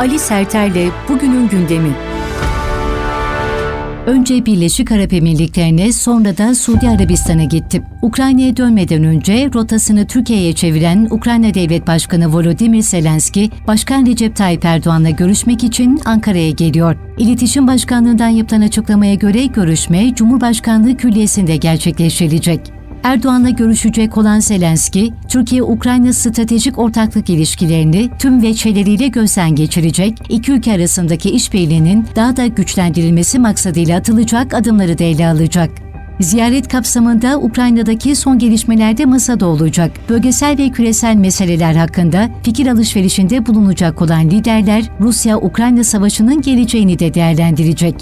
Ali Serter'le bugünün gündemi. Önce Birleşik Arap Emirlikleri'ne sonra da Suudi Arabistan'a gitti. Ukrayna'ya dönmeden önce rotasını Türkiye'ye çeviren Ukrayna Devlet Başkanı Volodymyr Zelenski, Başkan Recep Tayyip Erdoğan'la görüşmek için Ankara'ya geliyor. İletişim Başkanlığı'ndan yapılan açıklamaya göre görüşme Cumhurbaşkanlığı Külliyesi'nde gerçekleştirilecek. Erdoğan'la görüşecek olan Zelenski, Türkiye-Ukrayna stratejik ortaklık ilişkilerini tüm veçeleriyle gözden geçirecek, iki ülke arasındaki işbirliğinin daha da güçlendirilmesi maksadıyla atılacak adımları da ele alacak. Ziyaret kapsamında Ukrayna'daki son gelişmelerde masada olacak. Bölgesel ve küresel meseleler hakkında fikir alışverişinde bulunacak olan liderler Rusya-Ukrayna savaşının geleceğini de değerlendirecek.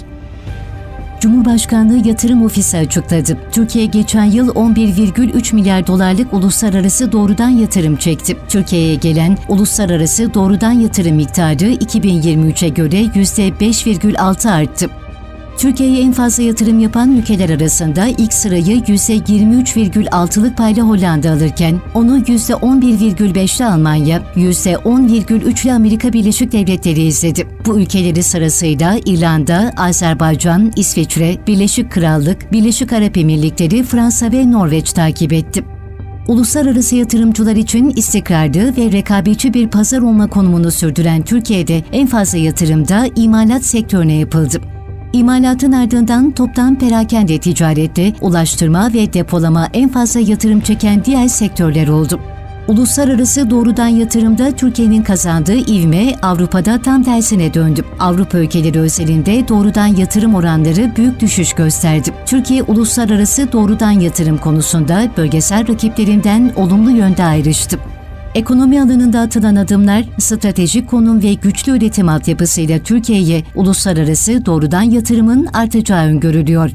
Cumhurbaşkanlığı Yatırım Ofisi açıkladı. Türkiye geçen yıl 11,3 milyar dolarlık uluslararası doğrudan yatırım çekti. Türkiye'ye gelen uluslararası doğrudan yatırım miktarı 2023'e göre %5,6 arttı. Türkiye'ye en fazla yatırım yapan ülkeler arasında ilk sırayı %23,6'lık payla Hollanda alırken onu %11,5'le Almanya, %10,3'le Amerika Birleşik Devletleri izledi. Bu ülkeleri sırasıyla İrlanda, Azerbaycan, İsviçre, Birleşik Krallık, Birleşik Arap Emirlikleri, Fransa ve Norveç takip etti. Uluslararası yatırımcılar için istikrarlı ve rekabetçi bir pazar olma konumunu sürdüren Türkiye'de en fazla yatırımda imalat sektörüne yapıldı. İmalatın ardından toptan perakende ticarette, ulaştırma ve depolama en fazla yatırım çeken diğer sektörler oldu. Uluslararası doğrudan yatırımda Türkiye'nin kazandığı ivme Avrupa'da tam tersine döndü. Avrupa ülkeleri özelinde doğrudan yatırım oranları büyük düşüş gösterdi. Türkiye uluslararası doğrudan yatırım konusunda bölgesel rakiplerinden olumlu yönde ayrıştı. Ekonomi alanında atılan adımlar, stratejik konum ve güçlü üretim altyapısıyla Türkiye'ye uluslararası doğrudan yatırımın artacağı öngörülüyor.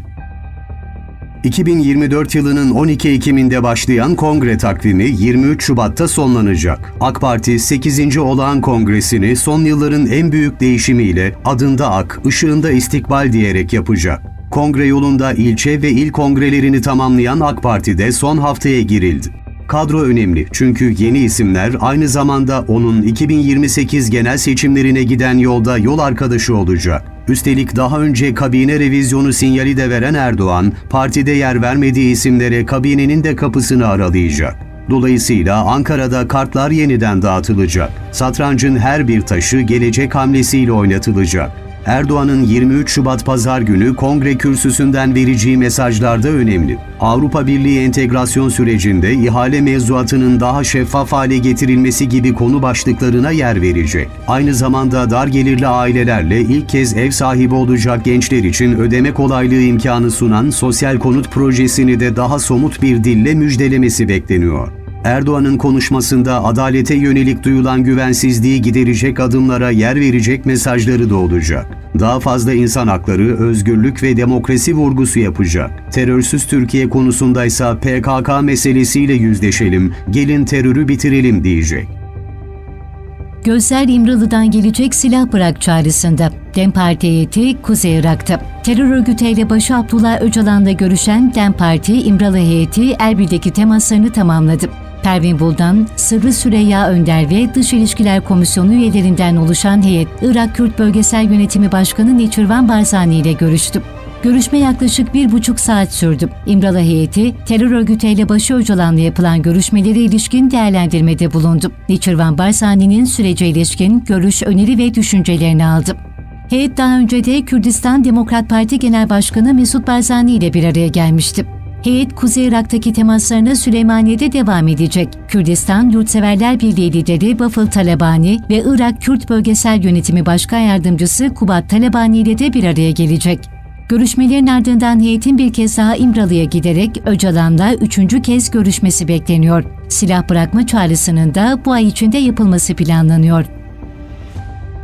2024 yılının 12 Ekim'inde başlayan kongre takvimi 23 Şubat'ta sonlanacak. AK Parti 8. Olağan Kongresini son yılların en büyük değişimiyle adında AK, ışığında istikbal diyerek yapacak. Kongre yolunda ilçe ve il kongrelerini tamamlayan AK Parti'de son haftaya girildi. Kadro önemli çünkü yeni isimler aynı zamanda onun 2028 genel seçimlerine giden yolda yol arkadaşı olacak. Üstelik daha önce kabine revizyonu sinyali de veren Erdoğan, partide yer vermediği isimlere kabinenin de kapısını aralayacak. Dolayısıyla Ankara'da kartlar yeniden dağıtılacak. Satrancın her bir taşı gelecek hamlesiyle oynatılacak. Erdoğan'ın 23 Şubat pazar günü kongre kürsüsünden vereceği mesajlar da önemli. Avrupa Birliği entegrasyon sürecinde ihale mevzuatının daha şeffaf hale getirilmesi gibi konu başlıklarına yer verecek. Aynı zamanda dar gelirli ailelerle ilk kez ev sahibi olacak gençler için ödeme kolaylığı imkanı sunan sosyal konut projesini de daha somut bir dille müjdelemesi bekleniyor. Erdoğan'ın konuşmasında adalete yönelik duyulan güvensizliği giderecek adımlara yer verecek mesajları da olacak. Daha fazla insan hakları, özgürlük ve demokrasi vurgusu yapacak. Terörsüz Türkiye konusundaysa PKK meselesiyle yüzleşelim, gelin terörü bitirelim diyecek. Gözler İmralı'dan gelecek silah bırak çağrısında. DEM Parti heyeti Kuzey Irak'ta. Terör örgütü elebaşı Abdullah Öcalan'la görüşen DEM Parti İmralı heyeti Erbil'deki temaslarını tamamladı. Pervin Buldan, Sırrı Süreyya Önder ve Dış İlişkiler Komisyonu üyelerinden oluşan heyet, Irak Kürt Bölgesel Yönetimi Başkanı Neçirvan Barzani ile görüştü. Görüşme yaklaşık bir buçuk saat sürdü. İmralı heyeti, terör örgütü elebaşı Öcalan'la yapılan görüşmeleri ilişkin değerlendirmede bulundu. Neçirvan Barzani'nin sürece ilişkin görüş, öneri ve düşüncelerini aldı. Heyet daha önce de Kürdistan Demokrat Parti Genel Başkanı Mesut Barzani ile bir araya gelmişti. Heyet Kuzey Irak'taki temaslarına Süleymaniye'de devam edecek. Kürdistan Yurtseverler Birliği lideri Bafıl Talabani ve Irak Kürt Bölgesel Yönetimi Başkan Yardımcısı Kubat Talabani ile de bir araya gelecek. Görüşmelerin ardından heyetin bir kez daha İmralı'ya giderek Öcalan'la üçüncü kez görüşmesi bekleniyor. Silah bırakma çağrısının da bu ay içinde yapılması planlanıyor.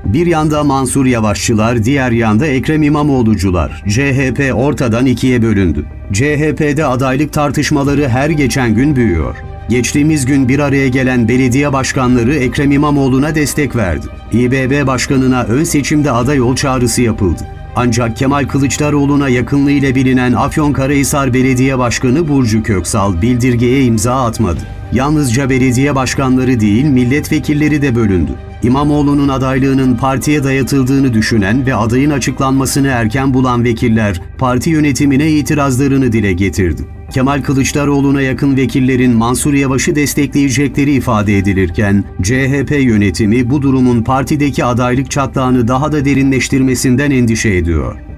Bir yanda Mansur Yavaşçılar, diğer yanda Ekrem İmamoğlucular. CHP ortadan ikiye bölündü. CHP'de adaylık tartışmaları her geçen gün büyüyor. Geçtiğimiz gün bir araya gelen belediye başkanları Ekrem İmamoğlu'na destek verdi. İBB Başkanı'na ön seçimde aday ol çağrısı yapıldı. Ancak Kemal Kılıçdaroğlu'na yakınlığıyla bilinen Afyonkarahisar Belediye Başkanı Burcu Köksal bildirgeye imza atmadı. Yalnızca belediye başkanları değil milletvekilleri de bölündü. İmamoğlu'nun adaylığının partiye dayatıldığını düşünen ve adayın açıklanmasını erken bulan vekiller parti yönetimine itirazlarını dile getirdi. Kemal Kılıçdaroğlu'na yakın vekillerin Mansur Yavaş'ı destekleyecekleri ifade edilirken CHP yönetimi bu durumun partideki adaylık çatlağını daha da derinleştirmesinden endişe ediyor.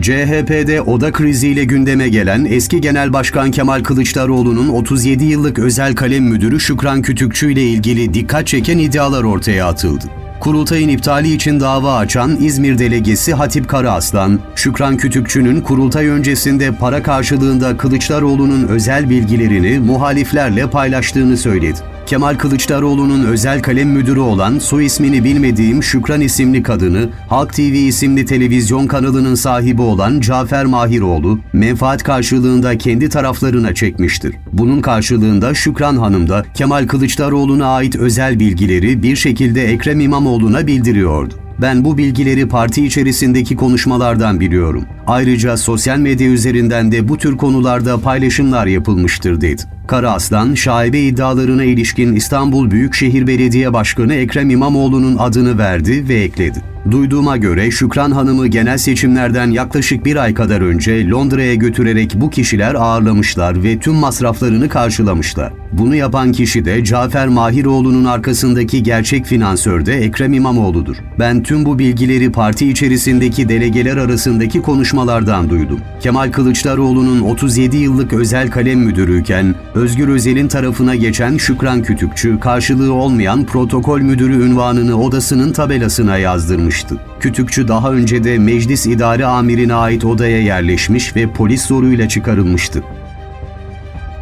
CHP'de oda kriziyle gündeme gelen eski Genel Başkan Kemal Kılıçdaroğlu'nun 37 yıllık özel kalem müdürü Şükran Kütükçü ile ilgili dikkat çeken iddialar ortaya atıldı. Kurultayın iptali için dava açan İzmir delegesi Hatip Karaaslan, Şükran Kütükçü'nün kurultay öncesinde para karşılığında Kılıçdaroğlu'nun özel bilgilerini muhaliflerle paylaştığını söyledi. Kemal Kılıçdaroğlu'nun özel kalem müdürü olan soy ismini bilmediğim Şükran isimli kadını Halk TV isimli televizyon kanalının sahibi olan Cafer Mahiroğlu menfaat karşılığında kendi taraflarına çekmiştir. Bunun karşılığında Şükran Hanım da Kemal Kılıçdaroğlu'na ait özel bilgileri bir şekilde Ekrem İmamoğlu'na bildiriyordu. Ben bu bilgileri parti içerisindeki konuşmalardan biliyorum. Ayrıca sosyal medya üzerinden de bu tür konularda paylaşımlar yapılmıştır dedi. Kara Aslan, şaibe iddialarına ilişkin İstanbul Büyükşehir Belediye Başkanı Ekrem İmamoğlu'nun adını verdi ve ekledi. Duyduğuma göre Şükran Hanım'ı genel seçimlerden yaklaşık bir ay kadar önce Londra'ya götürerek bu kişiler ağırlamışlar ve tüm masraflarını karşılamışlar. Bunu yapan kişi de Cafer Mahiroğlu'nun arkasındaki gerçek finansör de Ekrem İmamoğlu'dur. Ben tüm bu bilgileri parti içerisindeki delegeler arasındaki konuşmalardan duydum. Kemal Kılıçdaroğlu'nun 37 yıllık özel kalem müdürüyken Özgür Özel'in tarafına geçen Şükran Kütükçü karşılığı olmayan protokol müdürü ünvanını odasının tabelasına yazdırmıştı. Kütükçü daha önce de meclis idare amirine ait odaya yerleşmiş ve polis zoruyla çıkarılmıştı.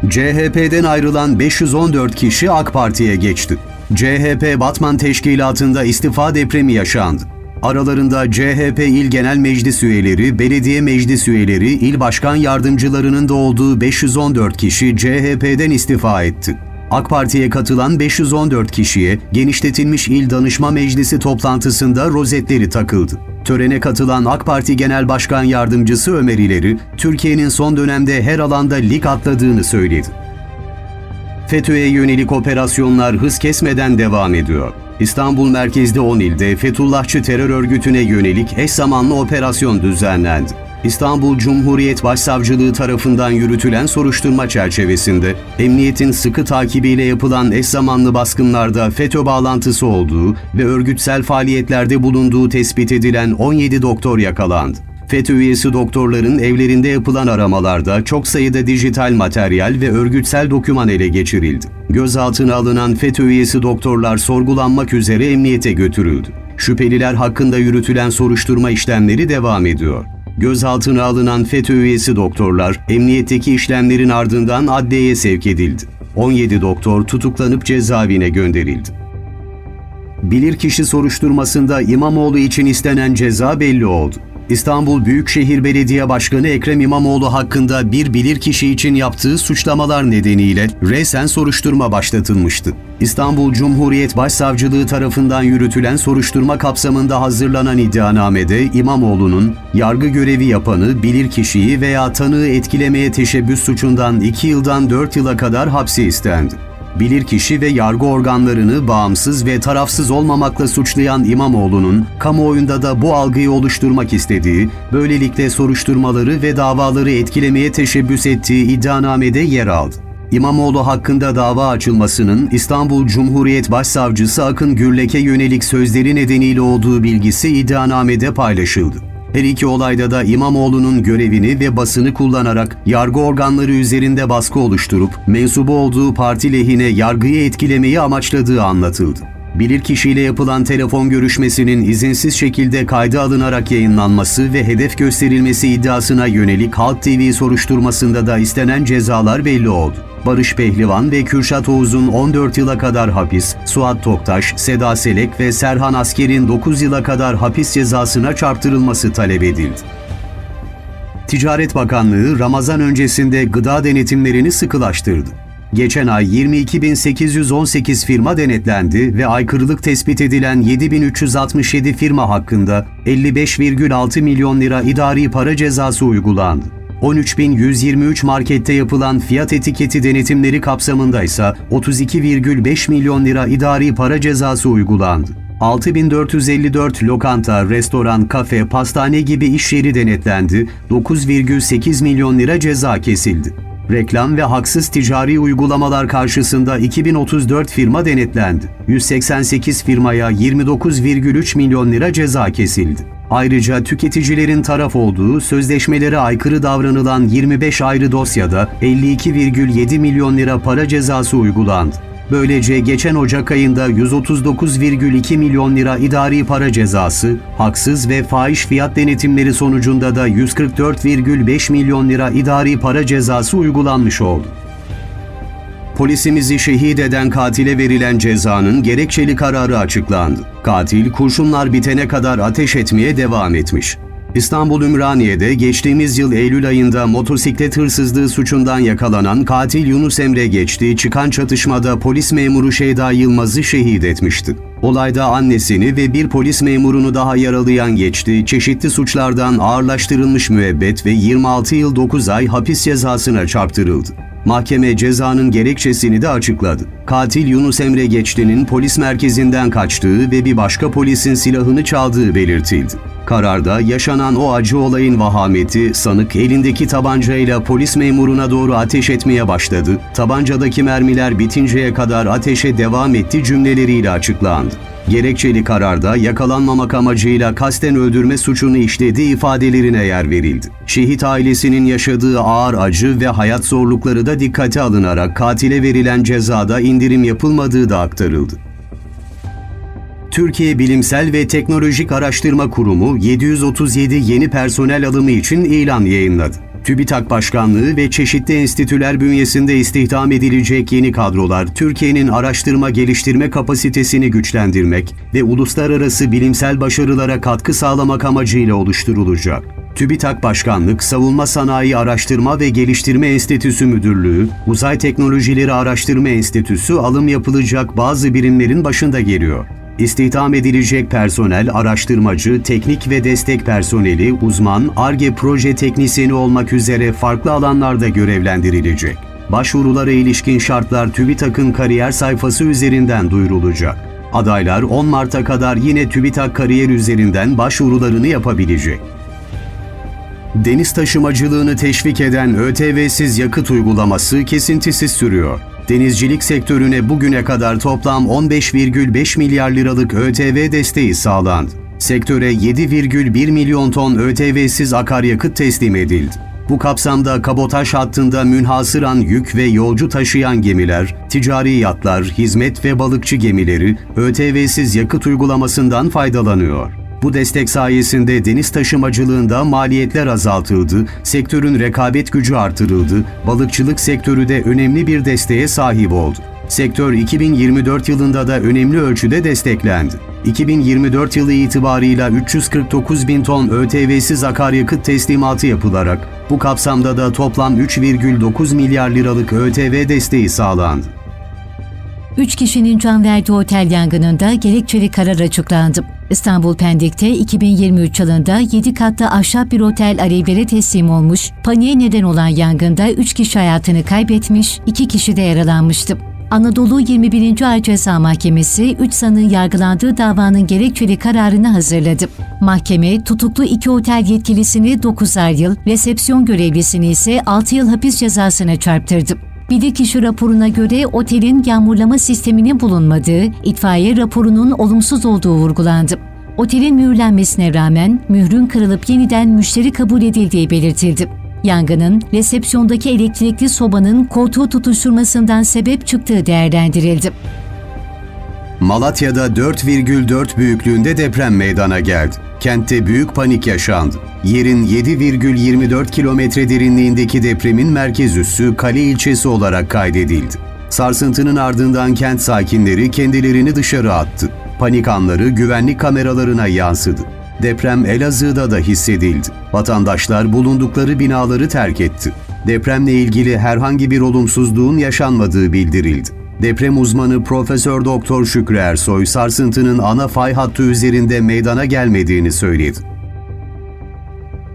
CHP'den ayrılan 514 kişi AK Parti'ye geçti. CHP Batman Teşkilatı'nda istifa depremi yaşandı. Aralarında CHP İl Genel Meclis üyeleri, belediye meclis üyeleri, il başkan yardımcılarının da olduğu 514 kişi CHP'den istifa etti. AK Parti'ye katılan 514 kişiye genişletilmiş il danışma meclisi toplantısında rozetleri takıldı. Törene katılan AK Parti Genel Başkan Yardımcısı Ömer İleri, Türkiye'nin son dönemde her alanda lig atladığını söyledi. FETÖ'ye yönelik operasyonlar hız kesmeden devam ediyor. İstanbul merkezli 10 ilde Fethullahçı terör örgütüne yönelik eş zamanlı operasyon düzenlendi. İstanbul Cumhuriyet Başsavcılığı tarafından yürütülen soruşturma çerçevesinde emniyetin sıkı takibiyle yapılan eş zamanlı baskınlarda FETÖ bağlantısı olduğu ve örgütsel faaliyetlerde bulunduğu tespit edilen 17 doktor yakalandı. FETÖ üyesi doktorların evlerinde yapılan aramalarda çok sayıda dijital materyal ve örgütsel doküman ele geçirildi. Gözaltına alınan FETÖ üyesi doktorlar sorgulanmak üzere emniyete götürüldü. Şüpheliler hakkında yürütülen soruşturma işlemleri devam ediyor. Gözaltına alınan FETÖ üyesi doktorlar emniyetteki işlemlerin ardından adliyeye sevk edildi. 17 doktor tutuklanıp cezaevine gönderildi. Bilirkişi soruşturmasında İmamoğlu için istenen ceza belli oldu. İstanbul Büyükşehir Belediye Başkanı Ekrem İmamoğlu hakkında bir bilirkişi için yaptığı suçlamalar nedeniyle resen soruşturma başlatılmıştı. İstanbul Cumhuriyet Başsavcılığı tarafından yürütülen soruşturma kapsamında hazırlanan iddianamede İmamoğlu'nun yargı görevi yapanı, bilirkişiyi veya tanığı etkilemeye teşebbüs suçundan 2 yıldan 4 yıla kadar hapsi istendi. Bilirkişi ve yargı organlarını bağımsız ve tarafsız olmamakla suçlayan İmamoğlu'nun kamuoyunda da bu algıyı oluşturmak istediği, böylelikle soruşturmaları ve davaları etkilemeye teşebbüs ettiği iddianamede yer aldı. İmamoğlu hakkında dava açılmasının İstanbul Cumhuriyet Başsavcısı Akın Gürlek'e yönelik sözleri nedeniyle olduğu bilgisi iddianamede paylaşıldı. Her iki olayda da İmamoğlu'nun görevini ve basını kullanarak yargı organları üzerinde baskı oluşturup mensubu olduğu parti lehine yargıyı etkilemeyi amaçladığı anlatıldı. Bilirkişiyle yapılan telefon görüşmesinin izinsiz şekilde kayda alınarak yayınlanması ve hedef gösterilmesi iddiasına yönelik Halk TV soruşturmasında da istenen cezalar belli oldu. Barış Pehlivan ve Kürşat Oğuz'un 14 yıla kadar hapis, Suat Toktaş, Seda Selek ve Serhan Asker'in 9 yıla kadar hapis cezasına çarptırılması talep edildi. Ticaret Bakanlığı Ramazan öncesinde gıda denetimlerini sıkılaştırdı. Geçen ay 22.818 firma denetlendi ve aykırılık tespit edilen 7.367 firma hakkında 55,6 milyon lira idari para cezası uygulandı. 13.123 markette yapılan fiyat etiketi denetimleri kapsamında ise 32,5 milyon lira idari para cezası uygulandı. 6454 lokanta, restoran, kafe, pastane gibi iş yeri denetlendi, 9,8 milyon lira ceza kesildi. Reklam ve haksız ticari uygulamalar karşısında 2034 firma denetlendi. 188 firmaya 29,3 milyon lira ceza kesildi. Ayrıca tüketicilerin taraf olduğu sözleşmelere aykırı davranılan 25 ayrı dosyada 52,7 milyon lira para cezası uygulandı. Böylece geçen Ocak ayında 139,2 milyon lira idari para cezası, haksız ve fahiş fiyat denetimleri sonucunda da 144,5 milyon lira idari para cezası uygulanmış oldu. Polisimizi şehit eden katile verilen cezanın gerekçeli kararı açıklandı. Katil kurşunlar bitene kadar ateş etmeye devam etmiş. İstanbul Ümraniye'de geçtiğimiz yıl Eylül ayında motosiklet hırsızlığı suçundan yakalanan katil Yunus Emre Geçti çıkan çatışmada polis memuru Şeyda Yılmaz'ı şehit etmişti. Olayda annesini ve bir polis memurunu daha yaralayan Geçti, çeşitli suçlardan ağırlaştırılmış müebbet ve 26 yıl 9 ay hapis cezasına çarptırıldı. Mahkeme cezanın gerekçesini de açıkladı. Katil Yunus Emre Geçti'nin polis merkezinden kaçtığı ve bir başka polisin silahını çaldığı belirtildi. Kararda yaşanan o acı olayın vahameti, sanık elindeki tabancayla polis memuruna doğru ateş etmeye başladı. Tabancadaki mermiler bitinceye kadar ateşe devam etti cümleleriyle açıklandı. Gerekçeli kararda yakalanmamak amacıyla kasten öldürme suçunu işlediği ifadelerine yer verildi. Şehit ailesinin yaşadığı ağır acı ve hayat zorlukları da dikkate alınarak katile verilen cezada indirim yapılmadığı da aktarıldı. Türkiye Bilimsel ve Teknolojik Araştırma Kurumu 737 yeni personel alımı için ilan yayınladı. TÜBİTAK Başkanlığı ve çeşitli enstitüler bünyesinde istihdam edilecek yeni kadrolar, Türkiye'nin araştırma geliştirme kapasitesini güçlendirmek ve uluslararası bilimsel başarılara katkı sağlamak amacıyla oluşturulacak. TÜBİTAK Başkanlık, Savunma Sanayi Araştırma ve Geliştirme Enstitüsü Müdürlüğü, Uzay Teknolojileri Araştırma Enstitüsü alım yapılacak bazı birimlerin başında geliyor. İstihdam edilecek personel, araştırmacı, teknik ve destek personeli, uzman, ARGE proje teknisyeni olmak üzere farklı alanlarda görevlendirilecek. Başvurulara ilişkin şartlar TÜBİTAK'ın kariyer sayfası üzerinden duyurulacak. Adaylar 10 Mart'a kadar yine TÜBİTAK kariyer üzerinden başvurularını yapabilecek. Deniz taşımacılığını teşvik eden ÖTV'siz yakıt uygulaması kesintisiz sürüyor. Denizcilik sektörüne bugüne kadar toplam 15,5 milyar liralık ÖTV desteği sağlandı. Sektöre 7,1 milyon ton ÖTV'siz akaryakıt teslim edildi. Bu kapsamda kabotaj hattında münhasıran yük ve yolcu taşıyan gemiler, ticari yatlar, hizmet ve balıkçı gemileri ÖTV'siz yakıt uygulamasından faydalanıyor. Bu destek sayesinde deniz taşımacılığında maliyetler azaltıldı, sektörün rekabet gücü artırıldı, balıkçılık sektörü de önemli bir desteğe sahip oldu. Sektör 2024 yılında da önemli ölçüde desteklendi. 2024 yılı itibarıyla 349 bin ton ÖTV'siz akaryakıt teslimatı yapılarak bu kapsamda da toplam 3,9 milyar liralık ÖTV desteği sağlandı. 3 kişinin can verdiği otel yangınında gerekçeli karar açıklandı. İstanbul Pendik'te 2023 yılında 7 katlı ahşap bir otel alevlere teslim olmuş, paniğe neden olan yangında 3 kişi hayatını kaybetmiş, 2 kişi de yaralanmıştı. Anadolu 21. Ağır Ceza Mahkemesi 3 sanığın yargılandığı davanın gerekçeli kararını hazırladı. Mahkeme tutuklu iki otel yetkilisini 9'ar yıl, resepsiyon görevlisini ise 6 yıl hapis cezasına çarptırdı. Bilirkişi raporuna göre otelin yağmurlama sisteminin bulunmadığı, itfaiye raporunun olumsuz olduğu vurgulandı. Otelin mühürlenmesine rağmen mührün kırılıp yeniden müşteri kabul edildiği belirtildi. Yangının resepsiyondaki elektrikli sobanın koltuğu tutuşturmasından sebep çıktığı değerlendirildi. Malatya'da 4,4 büyüklüğünde deprem meydana geldi. Kentte büyük panik yaşandı. Yerin 7,24 kilometre derinliğindeki depremin merkez üssü Kale ilçesi olarak kaydedildi. Sarsıntının ardından kent sakinleri kendilerini dışarı attı. Panik anları güvenlik kameralarına yansıdı. Deprem Elazığ'da da hissedildi. Vatandaşlar bulundukları binaları terk etti. Depremle ilgili herhangi bir olumsuzluğun yaşanmadığı bildirildi. Deprem uzmanı Profesör Doktor Şükrü Ersoy, sarsıntının ana fay hattı üzerinde meydana gelmediğini söyledi.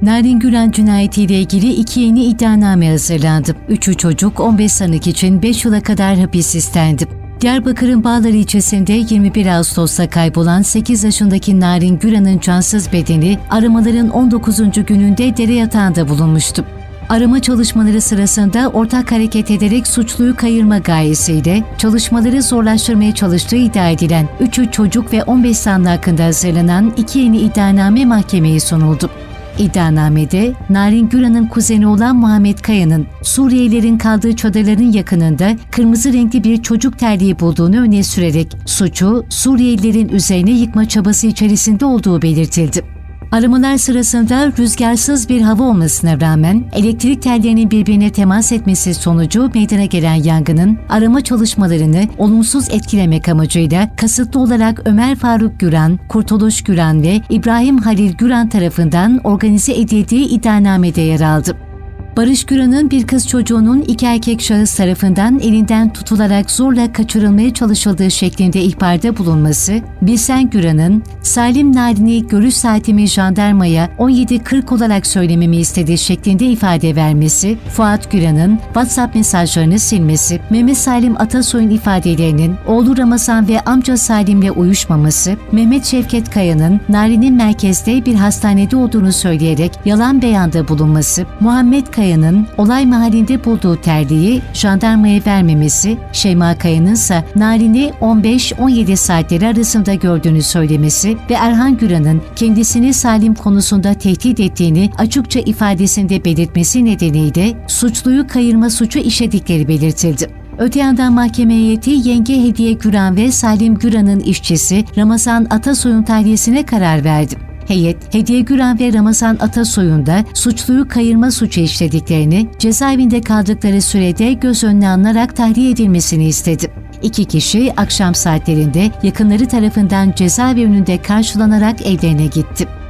Narin Gülen cinayetiyle ilgili iki yeni iddianame hazırlandı. Üçü çocuk 15 sanık için 5 yıla kadar hapis istendi. Diyarbakır'ın Bağlar ilçesinde 21 Ağustos'ta kaybolan 8 yaşındaki Narin Güran'ın cansız bedeni aramaların 19. gününde dere yatağında bulunmuştu. Arama çalışmaları sırasında ortak hareket ederek suçluyu kayırma gayesiyle çalışmaları zorlaştırmaya çalıştığı iddia edilen 3'ü çocuk ve 15 sanık hakkında hazırlanan iki yeni iddianame mahkemeye sunuldu. İddianamede Narin Güran'ın kuzeni olan Muhammed Kaya'nın Suriyelilerin kaldığı çadırların yakınında kırmızı renkli bir çocuk terliği bulduğunu öne sürerek suçu Suriyelilerin üzerine yıkma çabası içerisinde olduğu belirtildi. Aramalar sırasında rüzgarsız bir hava olmasına rağmen elektrik tellerinin birbirine temas etmesi sonucu meydana gelen yangının arama çalışmalarını olumsuz etkilemek amacıyla kasıtlı olarak Ömer Faruk Güran, Kurtuluş Güran ve İbrahim Halil Güran tarafından organize edildiği iddianamede yer aldı. Barış Güran'ın bir kız çocuğunun iki erkek şahıs tarafından elinden tutularak zorla kaçırılmaya çalışıldığı şeklinde ihbarda bulunması, Bilsen Güran'ın Salim Narin'i görüş saatimi jandarmaya 17.40 olarak söylememi istediği şeklinde ifade vermesi, Fuat Güran'ın WhatsApp mesajlarını silmesi, Mehmet Salim Atasoy'un ifadelerinin oğlu Ramazan ve amca Salim'le uyuşmaması, Mehmet Şevket Kaya'nın Narin'in merkezde bir hastanede olduğunu söyleyerek yalan beyanda bulunması, Muhammed Kaya'nın olay mahallinde bulduğu terliği jandarmaya vermemesi, Şeyma Kaya'nın ise Narin'i 15-17 saatleri arasında gördüğünü söylemesi ve Erhan Güran'ın kendisini Salim konusunda tehdit ettiğini açıkça ifadesinde belirtmesi nedeniyle suçluyu kayırma suçu işledikleri belirtildi. Öte yandan mahkeme heyeti Yenge Hediye Güran ve Salim Güran'ın işçisi Ramazan Atasoy'un tahliyesine karar verdi. Heyet, Hediye Güran ve Ramazan Atasoy'un suçluyu kayırma suçu işlediklerini, cezaevinde kaldıkları sürede göz önüne alınarak tahliye edilmesini istedi. İki kişi akşam saatlerinde yakınları tarafından cezaevi önünde karşılanarak evlerine gitti.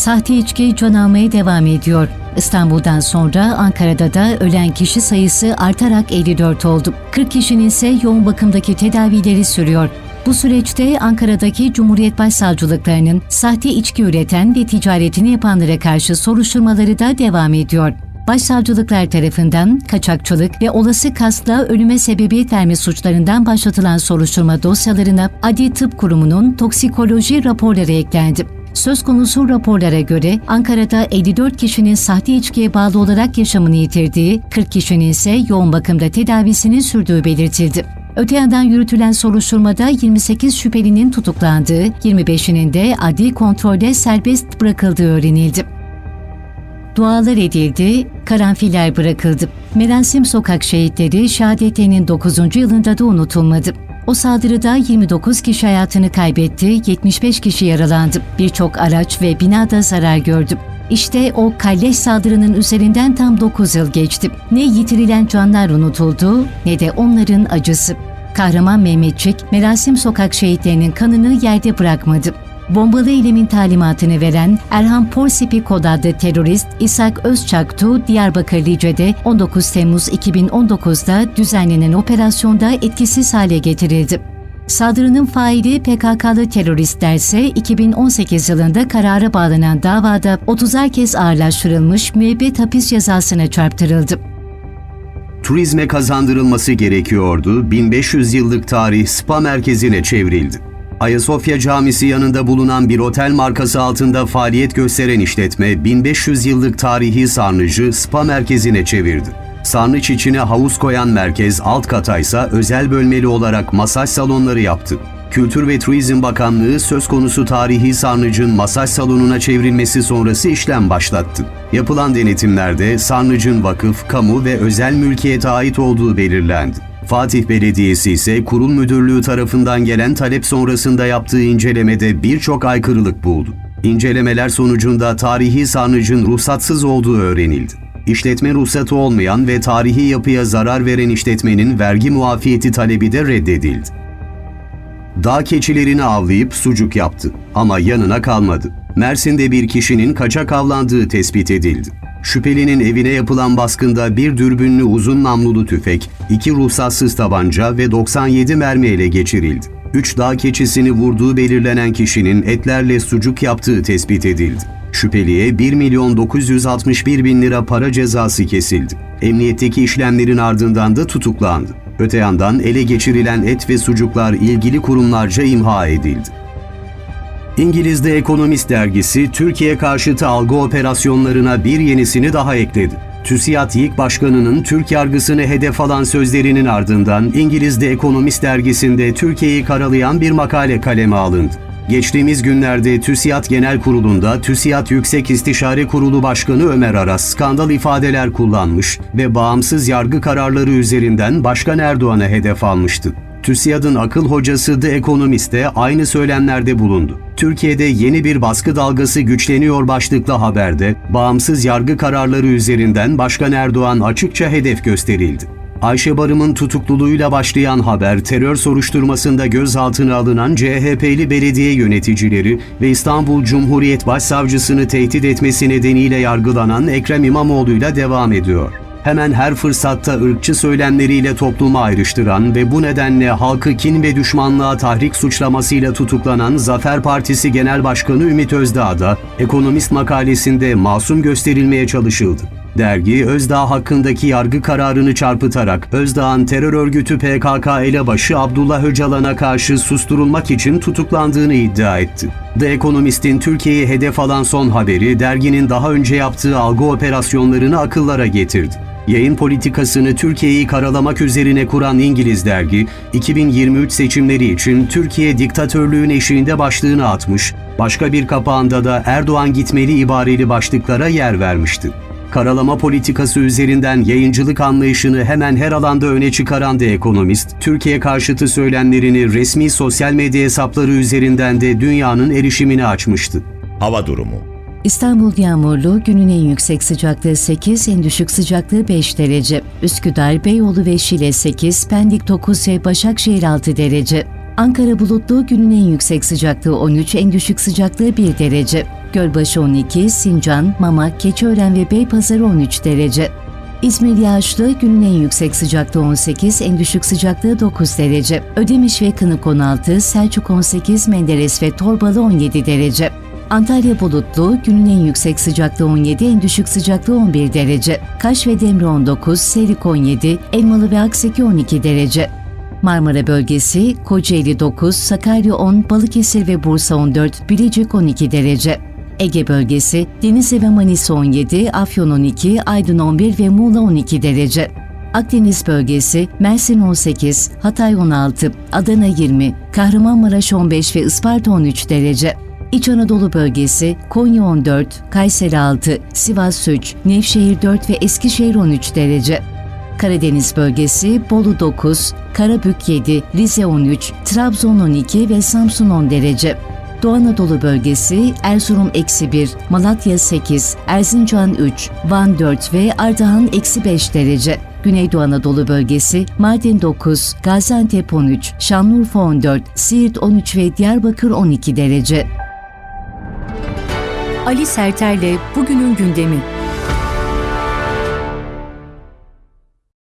Sahte içki can almaya devam ediyor. İstanbul'dan sonra Ankara'da da ölen kişi sayısı artarak 54 oldu. 40 kişinin ise yoğun bakımdaki tedavileri sürüyor. Bu süreçte Ankara'daki Cumhuriyet Başsavcılıklarının sahte içki üreten ve ticaretini yapanlara karşı soruşturmaları da devam ediyor. Başsavcılıklar tarafından kaçakçılık ve olası kasla ölüme sebebiyet verme suçlarından başlatılan soruşturma dosyalarına Adli Tıp Kurumu'nun toksikoloji raporları eklendi. Söz konusu raporlara göre Ankara'da 54 kişinin sahte içkiye bağlı olarak yaşamını yitirdiği, 40 kişinin ise yoğun bakımda tedavisini sürdüğü belirtildi. Öte yandan yürütülen soruşturmada 28 şüphelinin tutuklandığı, 25'inin de adli kontrolde serbest bırakıldığı öğrenildi. Dualar edildi, karanfiller bırakıldı. Merasim Sokak Şehitleri şehadetlerinin 9. yılında da unutulmadı. O saldırıda 29 kişi hayatını kaybetti, 75 kişi yaralandı. Birçok araç ve bina da zarar gördü. İşte o kalleş saldırının üzerinden tam 9 yıl geçti. Ne yitirilen canlar unutuldu ne de onların acısı. Kahraman Mehmetçik, Merasim Sokak şehitlerinin kanını yerde bırakmadı. Bombalı eylemin talimatını veren Erhan Porsipi kod adlı terörist İshak Özçaktu, Diyarbakır Lice'de 19 Temmuz 2019'da düzenlenen operasyonda etkisiz hale getirildi. Saldırının faili PKK'lı teröristlerse 2018 yılında karara bağlanan davada 30'ar kez ağırlaştırılmış müebbet hapis cezasına çarptırıldı. Turizme kazandırılması gerekiyordu, 1500 yıllık tarih spa merkezine çevrildi. Ayasofya Camisi yanında bulunan bir otel markası altında faaliyet gösteren işletme 1500 yıllık tarihi sarnıcı spa merkezine çevirdi. Sarnıç içine havuz koyan merkez alt kataysa özel bölmeli olarak masaj salonları yaptı. Kültür ve Turizm Bakanlığı söz konusu tarihi sarnıcın masaj salonuna çevrilmesi sonrası işlem başlattı. Yapılan denetimlerde sarnıcın vakıf, kamu ve özel mülkiyete ait olduğu belirlendi. Fatih Belediyesi ise kurum müdürlüğü tarafından gelen talep sonrasında yaptığı incelemede birçok aykırılık buldu. İncelemeler sonucunda tarihi sarnıcın ruhsatsız olduğu öğrenildi. İşletme ruhsatı olmayan ve tarihi yapıya zarar veren işletmenin vergi muafiyeti talebi de reddedildi. Dağ keçilerini avlayıp sucuk yaptı ama yanına kalmadı. Mersin'de bir kişinin kaçak avlandığı tespit edildi. Şüphelinin evine yapılan baskında bir dürbünlü uzun namlulu tüfek, iki ruhsatsız tabanca ve 97 mermi ele geçirildi. Üç dağ keçisini vurduğu belirlenen kişinin etlerle sucuk yaptığı tespit edildi. Şüpheliye 1 milyon 961 bin lira para cezası kesildi. Emniyetteki işlemlerin ardından da tutuklandı. Öte yandan ele geçirilen et ve sucuklar ilgili kurumlarca imha edildi. İngiliz'de Ekonomist dergisi Türkiye karşıtı algı operasyonlarına bir yenisini daha ekledi. TÜSİAD İlk Başkanı'nın Türk yargısını hedef alan sözlerinin ardından İngiliz'de Ekonomist dergisinde Türkiye'yi karalayan bir makale kaleme alındı. Geçtiğimiz günlerde TÜSİAD Genel Kurulu'nda TÜSİAD Yüksek İstişare Kurulu Başkanı Ömer Aras skandal ifadeler kullanmış ve bağımsız yargı kararları üzerinden Başkan Erdoğan'a hedef almıştı. TÜSİAD'ın akıl hocası The Economist de aynı söylemlerde bulundu. Türkiye'de yeni bir baskı dalgası güçleniyor başlıklı haberde, bağımsız yargı kararları üzerinden Başkan Erdoğan açıkça hedef gösterildi. Ayşe Barım'ın tutukluluğuyla başlayan haber, terör soruşturmasında gözaltına alınan CHP'li belediye yöneticileri ve İstanbul Cumhuriyet Başsavcısını tehdit etmesi nedeniyle yargılanan Ekrem İmamoğlu'yla devam ediyor hemen her fırsatta ırkçı söylemleriyle toplumu ayrıştıran ve bu nedenle halkı kin ve düşmanlığa tahrik suçlamasıyla tutuklanan Zafer Partisi Genel Başkanı Ümit Özdağ da Ekonomist makalesinde masum gösterilmeye çalışıldı. Dergi Özdağ hakkındaki yargı kararını çarpıtarak Özdağ'ın terör örgütü PKK elebaşı Abdullah Öcalan'a karşı susturulmak için tutuklandığını iddia etti. The Economist'in Türkiye'yi hedef alan son haberi derginin daha önce yaptığı algı operasyonlarını akıllara getirdi. Yayın politikasını Türkiye'yi karalamak üzerine kuran İngiliz dergi, 2023 seçimleri için Türkiye diktatörlüğün eşiğinde başlığını atmış, başka bir kapağında da Erdoğan gitmeli ibareli başlıklara yer vermişti. Karalama politikası üzerinden yayıncılık anlayışını hemen her alanda öne çıkaran The Economist, Türkiye karşıtı söylemlerini resmi sosyal medya hesapları üzerinden de dünyanın erişimine açmıştı. Hava durumu İstanbul yağmurlu, günün en yüksek sıcaklığı 8, en düşük sıcaklığı 5 derece. Üsküdar, Beyoğlu ve Şile 8, Pendik 9 ve Başakşehir 6 derece. Ankara bulutlu, günün en yüksek sıcaklığı 13, en düşük sıcaklığı 1 derece. Gölbaşı 12, Sincan, Mamak, Keçiören ve Beypazarı 13 derece. İzmir yağışlı, günün en yüksek sıcaklığı 18, en düşük sıcaklığı 9 derece. Ödemiş ve Kınık 16, Selçuk 18, Menderes ve Torbalı 17 derece. Antalya bulutlu, günün en yüksek sıcaklığı 17, en düşük sıcaklığı 11 derece. Kaş ve Demre 19, Serik 17, Elmalı ve Akseki 12 derece. Marmara bölgesi, Kocaeli 9, Sakarya 10, Balıkesir ve Bursa 14, Bilecik 12 derece. Ege bölgesi, Denizli ve Manisa 17, Afyon 12, Aydın 11 ve Muğla 12 derece. Akdeniz bölgesi, Mersin 18, Hatay 16, Adana 20, Kahramanmaraş 15 ve Isparta 13 derece. İç Anadolu bölgesi Konya 14, Kayseri 6, Sivas 3, Nevşehir 4 ve Eskişehir 13 derece. Karadeniz bölgesi Bolu 9, Karabük 7, Rize 13, Trabzon 12 ve Samsun 10 derece. Doğu Anadolu bölgesi Erzurum eksi 1, Malatya 8, Erzincan 3, Van 4 ve Ardahan eksi 5 derece. Güneydoğu Anadolu bölgesi Mardin 9, Gaziantep 13, Şanlıurfa 14, Siirt 13 ve Diyarbakır 12 derece. Ali Serter'le bugünün gündemi.